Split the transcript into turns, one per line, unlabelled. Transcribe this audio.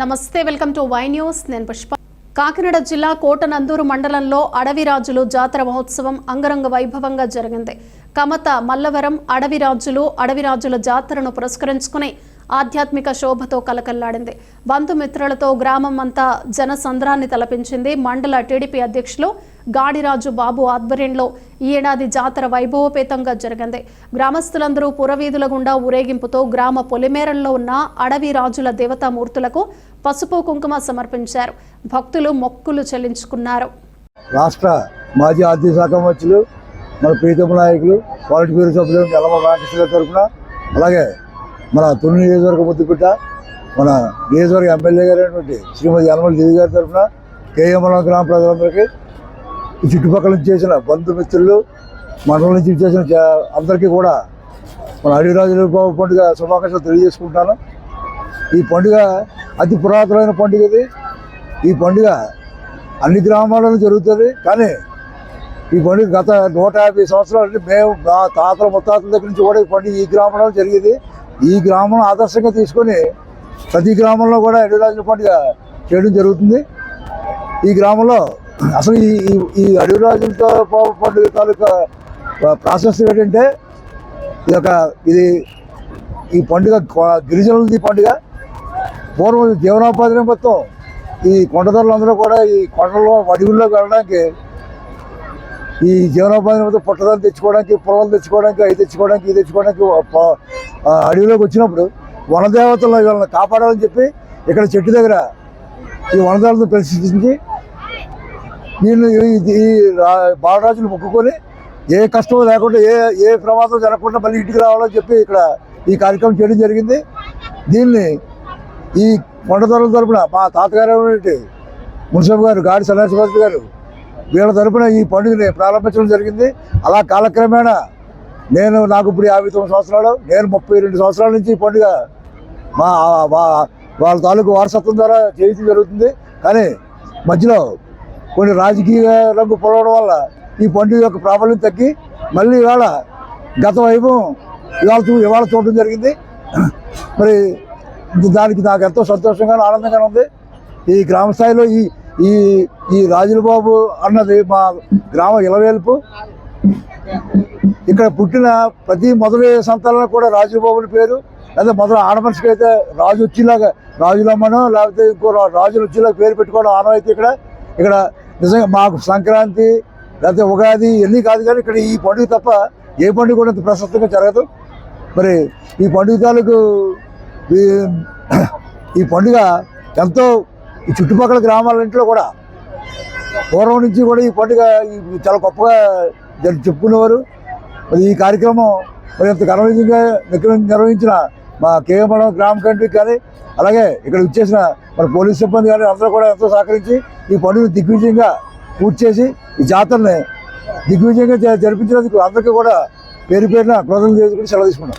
నమస్తే welcome to Y news. నేను పుష్ప. కాకినాడ జిల్లా కోటనందూరు మండలంలో అడవిరాజులు జాతర మహోత్సవం అంగరంగ వైభవంగా జరిగింది. కమత మల్లవరం అడవిరాజులు అడవిరాజుల జాతరను పురస్కరించుకుని ఆధ్యాత్మిక శోభతో కలకల్లాడింది. బంధుమిత్రులతో గ్రామం అంతా జనసంద్రాన్ని తలపించింది మండల టీడీపీ అధ్యక్షులు గాడిరాజు బాబు ఆధ్వర్యంలో ఈ ఏడాది జాతర వైభవపేతంగా జరిగింది. గ్రామస్తులందరూ పురవీధుల గుండా ఊరేగింపుతో గ్రామ పొలిమేరల్లో ఉన్న అడవి రాజుల దేవతామూర్తులకు పసుపు కుంకుమ సమర్పించారు. భక్తులు మొక్కులు చెల్లించుకున్నారు.
రాష్ట్ర మాజీ ఆర్థిక శాఖ మంత్రులు మన ప్రీతమ నాయకులు పాలిట్ బ్యూరో సభ్యులు నెలమ తరఫున అలాగే మన తొలి నియోజకవర్గ ముద్దుపిట్ట మన నియోజకవర్గ ఎమ్మెల్యే గారైనటువంటి శ్రీమతి యనమల దేవి గారి తరఫున కేఎంఎల్ గ్రామ ప్రజలందరికీ చుట్టుపక్కల నుంచి చేసిన బంధుమిత్రులు మండలం నుంచి చేసిన అందరికీ కూడా మన అడవిరాజుల పండుగ శుభాకాంక్షలు తెలియజేసుకుంటాను. ఈ పండుగ అతి పురాతనమైన పండుగ ఇది. ఈ పండుగ అన్ని గ్రామాల్లోనూ జరుగుతుంది. కానీ ఈ పండుగ గత నూట యాభై సంవత్సరాల నుండి మేము మా తాతల ముత్తాతల దగ్గర నుంచి కూడా ఈ పండుగ ఈ గ్రామంలో జరిగేది. ఈ గ్రామం ఆదర్శంగా తీసుకొని ప్రతి గ్రామంలో కూడా అడవిరాజుల పండుగ చేయడం జరుగుతుంది. ఈ గ్రామంలో అసలు ఈ ఈ- అడవి రాజులతో పండుగ తాలూకా ప్రాసెస్ ఏంటంటే ఇది ఒక ఇది ఈ పండుగ గిరిజనులది పండుగ. పూర్వం జీవనోపాధి మొత్తం ఈ కొండదారులందరూ కూడా ఈ కొండలో అడవుల్లోకి వెళ్ళడానికి ఈ జీవనోపాధి మొత్తం పుట్టదాలు తెచ్చుకోవడానికి పొలాలు తెచ్చుకోవడానికి అవి తెచ్చుకోవడానికి ఇది తెచ్చుకోవడానికి అడవిలోకి వచ్చినప్పుడు వనదేవతలు వీళ్ళని కాపాడాలని చెప్పి ఇక్కడ చెట్టు దగ్గర ఈ వనదేవతను ప్రదర్శించి వీళ్ళు ఈ- బాలరాజులు మొక్కుకొని ఏ కష్టం లేకుండా ఏ ఏ ప్రమాదం జరగకుండా మళ్ళీ ఇంటికి రావాలని చెప్పి ఇక్కడ ఈ కార్యక్రమం చేయడం జరిగింది. దీన్ని ఈ కొండదొరల తరపున మా తాతగారు మున్సిపల్ గారు గాడి సన్నాసిపతి గారు వీళ్ళ తరపున ఈ పండుగని ప్రారంభించడం జరిగింది. అలా కాలక్రమేణా నేను నాకు ఇప్పుడు యాభై తొమ్మిది సంవత్సరాలు నేను ముప్పై రెండు సంవత్సరాల నుంచి ఈ పండుగ మా మా- వాళ్ళ తాలూకు వారసత్వం ద్వారా చేయడం జరుగుతుంది. కానీ మధ్యలో కొన్ని రాజకీయ రంగు పొలవడం వల్ల ఈ పండుగ యొక్క ప్రాబల్యం తగ్గి మళ్ళీ ఇవాళ గత వైభవం ఇవాళ చూ ఇవాళ చూడటం జరిగింది. మరి దానికి నాకు ఎంతో సంతోషంగా ఆనందంగా ఉంది. ఈ గ్రామ స్థాయిలో ఈ ఈ ఈ రాజుల బాబు అన్నది మా గ్రామ ఇలవేల్పు. ఇక్కడ పుట్టిన ప్రతి మొదటి సంతానం కూడా రాజుబాబుని పేరు. లేదా మొదలు ఆడమనిషికి అయితే రాజు వచ్చేలాగా రాజులమ్మనో లేకపోతే ఇంకో రాజులు వచ్చేలాగా పేరు పెట్టుకోవడం ఆనవాయితీ ఇక్కడ. ఇక్కడ నిజంగా మాకు సంక్రాంతి లేకపోతే ఉగాది ఇవన్నీ కాదు కానీ ఇక్కడ ఈ పండుగ తప్ప ఏ పండుగ కూడా అంత ప్రశస్తంగా జరగదు. మరి ఈ పండుగ తాలూకు ఈ- ఈ పండుగ ఎంతో ఈ చుట్టుపక్కల గ్రామాలన్నింటిలో కూడా పూర్వం నుంచి కూడా ఈ పండుగ చాలా గొప్పగా చెప్పుకునేవారు. మరి ఈ కార్యక్రమం మరి ఎంత ఘనవిజయంగా నిర్వహించిన మా కేవలం గ్రామ కమిటీ కానీ అలాగే ఇక్కడ వచ్చేసిన మన పోలీస్ సిబ్బంది కానీ అందరూ కూడా ఎంతో సహకరించి ఈ పనులు దిగ్విజయంగా పూర్తి చేసి ఈ జాతరని దిగ్విజయంగా జ- జరిపించినందుకు అందరికీ కూడా పేరు పేరున కృతజ్ఞతలు చేసుకుని సెలవు తీసుకున్నాం